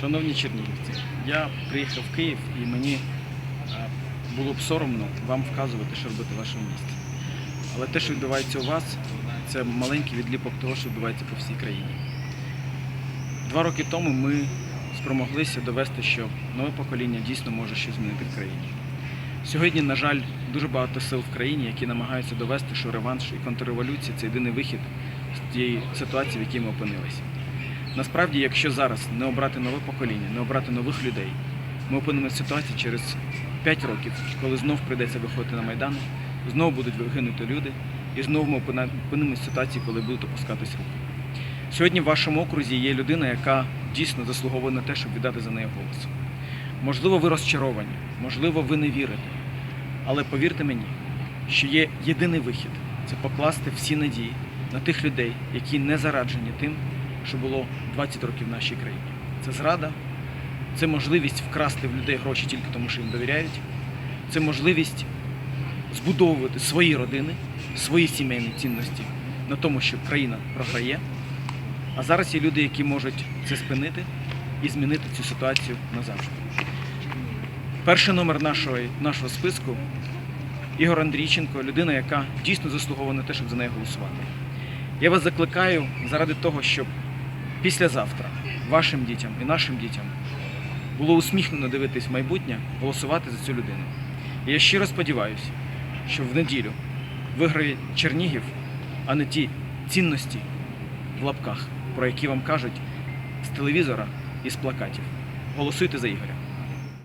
Шановні чернігівці, я приїхав в Київ і мені е, було б соромно вам вказувати, що робити в вашому місті. Але те, що відбувається у вас, це маленький відліпок того, що відбувається по всій країні. Два роки тому ми спромоглися довести, що нове покоління дійсно може щось змінити в країні. Сьогодні, на жаль, дуже багато сил в країні, які намагаються довести, що реванш і контрреволюція це єдиний вихід з тієї ситуації, в якій ми опинилися. Насправді, якщо зараз не обрати нове покоління, не обрати нових людей, ми опинимося в ситуації через 5 років, коли знов прийдеться виходити на Майдан, знову будуть вигинути люди, і знову ми опинимося в ситуації, коли будуть опускатись руки. Сьогодні в вашому окрузі є людина, яка дійсно заслуговує на те, щоб віддати за неї голос. Можливо, ви розчаровані, можливо, ви не вірите. Але повірте мені, що є єдиний вихід це покласти всі надії на тих людей, які не зараджені тим, що було 20 років в нашій країні. Це зрада, це можливість вкрасти в людей гроші тільки тому, що їм довіряють, це можливість збудовувати свої родини, свої сімейні цінності на тому, що країна програє. А зараз є люди, які можуть це спинити і змінити цю ситуацію назавжди. Перший номер нашого, нашого списку Ігор Андрійченко, людина, яка дійсно заслуговує на те, щоб за неї голосувати. Я вас закликаю заради того, щоб післязавтра вашим дітям і нашим дітям було усміхнено дивитись в майбутнє, голосувати за цю людину. І я щиро сподіваюся, що в неділю виграє Чернігів, а не ті цінності в лапках, про які вам кажуть з телевізора і з плакатів. Голосуйте за Ігоря.